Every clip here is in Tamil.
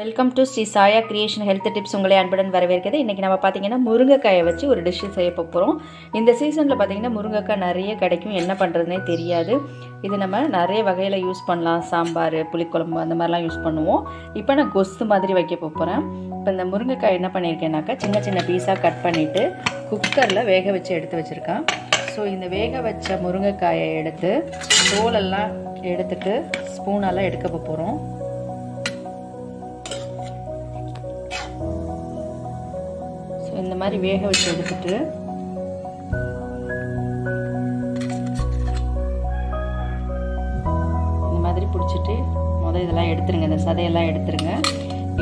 வெல்கம் டு ஸ்ரீ சாயா கிரியேஷன் ஹெல்த் டிப்ஸ் உங்களை அன்புடன் வரவேற்கிறது. இன்றைக்கி நம்ம பார்த்தீங்கன்னா முருங்கைக்காயை வச்சு ஒரு டிஷ்ஷு செய்ய போகிறோம் இந்த சீசனில் பார்த்தீங்கன்னா முருங்கைக்காய் நிறைய கிடைக்கும். என்ன பண்ணுறதுனே தெரியாது. இது நம்ம நிறைய வகையில் யூஸ் பண்ணலாம். சாம்பார் புளிக்குழம்பு அந்த மாதிரிலாம் யூஸ் பண்ணுவோம். இப்போ நான் கொஸ்து மாதிரி வைக்க போகிறேன் இப்போ இந்த முருங்கைக்காய் என்ன பண்ணியிருக்கேன்னாக்கா சின்ன சின்ன பீஸாக கட் பண்ணிவிட்டு குக்கரில் வேக வச்சு எடுத்து வச்சுருக்கேன். ஸோ இந்த வேக வச்ச முருங்கைக்காயை எடுத்து தோலெல்லாம் எடுத்துட்டு ஸ்பூனெல்லாம் எடுக்க போகிறோம் இந்த மாதிரி வேக வச்சு எடுத்துட்டு இந்த மாதிரி பிடிச்சிட்டு முதல் இதெல்லாம் எடுத்துருங்க. இந்த சதையெல்லாம் எடுத்துருங்க.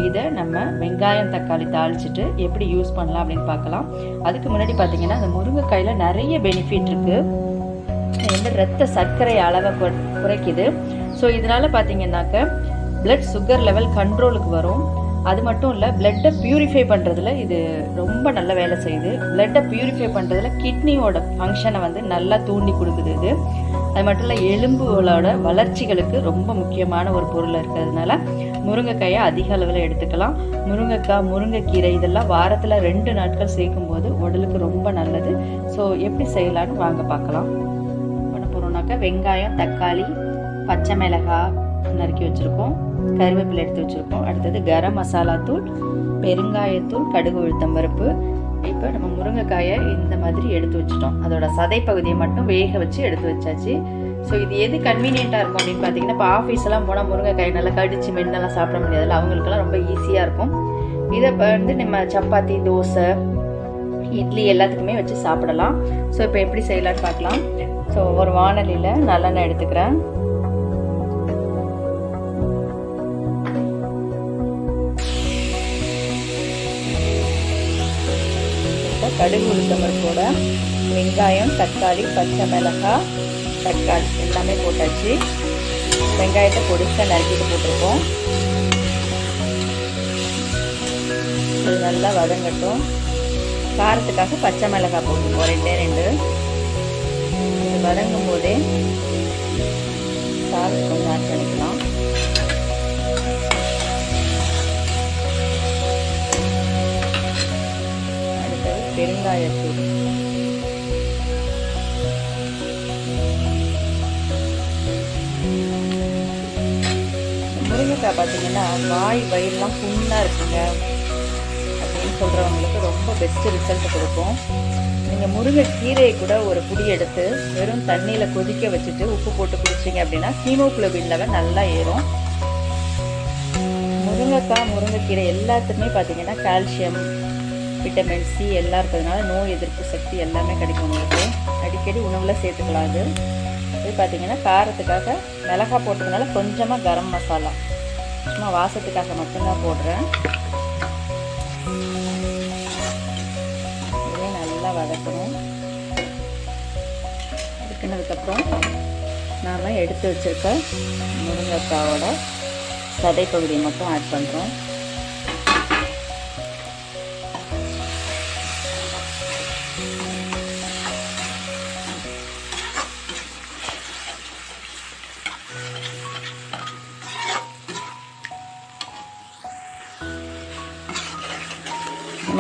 இதை நம்ம வெங்காயம் தக்காளி தாளிச்சிட்டு எப்படி யூஸ் பண்ணலாம் அப்படின்னு பார்க்கலாம். அதுக்கு முன்னாடி பார்த்தீங்கன்னா அந்த முருங்கைக்காயில் நிறைய பெனிஃபிட் இருக்குது வந்து ரத்த சர்க்கரை அளவை குறைக்குது. ஸோ இதனால் பார்த்தீங்கன்னாக்க பிளட் சுகர் லெவல் கண்ட்ரோலுக்கு வரும். அது மட்டும் இல்லை பிளட்டை பியூரிஃபை பண்ணுறதுல இது ரொம்ப நல்ல வேலை செய்யுது. பிளட்டை பியூரிஃபை பண்ணுறதுல கிட்னியோட ஃபங்க்ஷனை வந்து நல்லா தூண்டி கொடுக்குது இது. அது மட்டும் இல்லை எலும்புகளோட வளர்ச்சிகளுக்கு ரொம்ப முக்கியமான ஒரு பொருள் இருக்கிறதுனால முருங்கைக்காயை அதிக அளவில் எடுத்துக்கலாம். முருங்கைக்காய் முருங்கைக்கீரை இதெல்லாம் வாரத்தில் ரெண்டு நாட்கள் சேர்க்கும்போது உடலுக்கு ரொம்ப நல்லது. ஸோ எப்படி செய்யலான்னு வாங்க பார்க்கலாம். பண்ண போகிறோம்னாக்கா வெங்காயம் தக்காளி பச்சை மிளகாய் நறுக்கி வச்சுருக்கோம். கருவேப்பிலை எடுத்து வச்சுருக்கோம். அடுத்தது கரம் மசாலா தூள் பெருங்காயத்தூள் கடுகு உளுத்தம் பருப்பு. இப்போ நம்ம முருங்கைக்காயை இந்த மாதிரி எடுத்து வச்சுட்டோம். அதோட சதை பகுதியை மட்டும் வேக வச்சு எடுத்து வச்சாச்சு. ஸோ இது எது கன்வீனியண்ட்டாக இருக்கும் அப்படின்னு பார்த்தீங்கன்னா இப்போ ஆஃபீஸ் எல்லாம் போனால் முருங்கைக்காய் நல்லா கடிச்சு மென்னெல்லாம் சாப்பிட முடியாதுல்ல? அவங்களுக்கெல்லாம் ரொம்ப ஈஸியாக இருக்கும். இதை வந்து நம்ம சப்பாத்தி தோசை இட்லி எல்லாத்துக்குமே வச்சு சாப்பிடலாம். ஸோ இப்போ எப்படி செய்யலாம்னு பார்க்கலாம். ஸோ ஒரு வானலியில் நல்லெண்ணெய் எடுத்துக்கிறேன். கடுகு உளுத்தம் கூட வெங்காயம் தக்காளி பச்சை மிளகாய் தக்காளி எல்லாமே போட்டாச்சு. வெங்காயத்தை பொடிச்சா நறுக்கிட்டு போட்டிருக்கோம். இது நல்லா வதங்கட்டும். காரத்துக்காக பச்சை மிளகாய் போட்டுருக்கோம் ரெண்டே ரெண்டு. இது வதங்கும் போதே பெருங்காயத்தூள். முருங்கைக்காய் பார்த்தீங்கன்னா வாய் வயிறுலாம் புண்ணாக இருக்குங்க. அப்படின்னு சொல்கிறவங்களுக்கு ரொம்ப பெஸ்ட்டு ரிசல்ட் கொடுக்கும். நீங்கள் முருங்கைக்கீரையை கூட ஒரு புடி எடுத்து வெறும் தண்ணியில் கொதிக்க வச்சுட்டு உப்பு போட்டு குடிச்சிங்க அப்படின்னா ஹீமோக்ளோபின் லெவல் நல்லா ஏறும். முருங்கைக்காய் முருங்கைக்கீரை எல்லாத்துக்குமே பார்த்தீங்கன்னா கால்சியம் விட்டமின் சி எல்லாம் இருக்கிறதுனால நோய் எதிர்ப்பு சக்தி எல்லாமே கிடைக்கும் உங்களுக்கு. அடிக்கடி உணவில் சேர்த்துக்கலாம் அது இது பார்த்திங்கன்னா காரத்துக்காக மிளகாய் போட்டதுனால கொஞ்சமாக கரம் மசாலா. சும்மா வாசத்துக்காக மட்டும்தான் போடுறேன். இதே நல்லா வதக்கணும். வதக்கினதுக்கப்புறம் நாம் எடுத்து வச்சிருக்க முருங்கைக்காவோட சதை பகுதியை மட்டும் ஆட் பண்ணுறோம்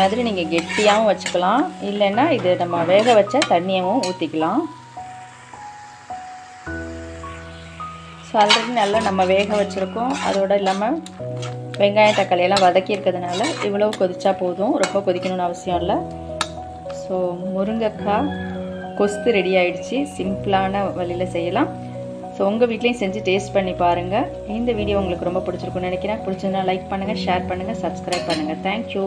மாதிரி நீங்கள் கெட்டியாகவும் வச்சுக்கலாம். இல்லைன்னா இது நம்ம வேக வச்ச தண்ணியவும் ஊற்றிக்கலாம் ஸோ ஆல்ரெடி நல்லா நம்ம வேக வச்சுருக்கோம். அதோடு இல்லாமல் வெங்காயம் தக்காளியெல்லாம் வதக்கி இருக்கிறதுனால இவ்வளோ கொதிச்சா போதும். ரொம்ப கொதிக்கணும்னு அவசியம் இல்லை. ஸோ முருங்கைக்காய் கொஸ்து ரெடி ஆகிடுச்சி சிம்பிளான வழியில் செய்யலாம். ஸோ உங்கள் வீட்லேயும் செஞ்சு டேஸ்ட் பண்ணி பாருங்கள் இந்த வீடியோ உங்களுக்கு ரொம்ப பிடிச்சிருக்குன்னு நினைக்கிறேன். பிடிச்சிருந்தா லைக் பண்ணுங்கள் ஷேர் பண்ணுங்கள் சப்ஸ்கிரைப் பண்ணுங்கள் தேங்க்யூ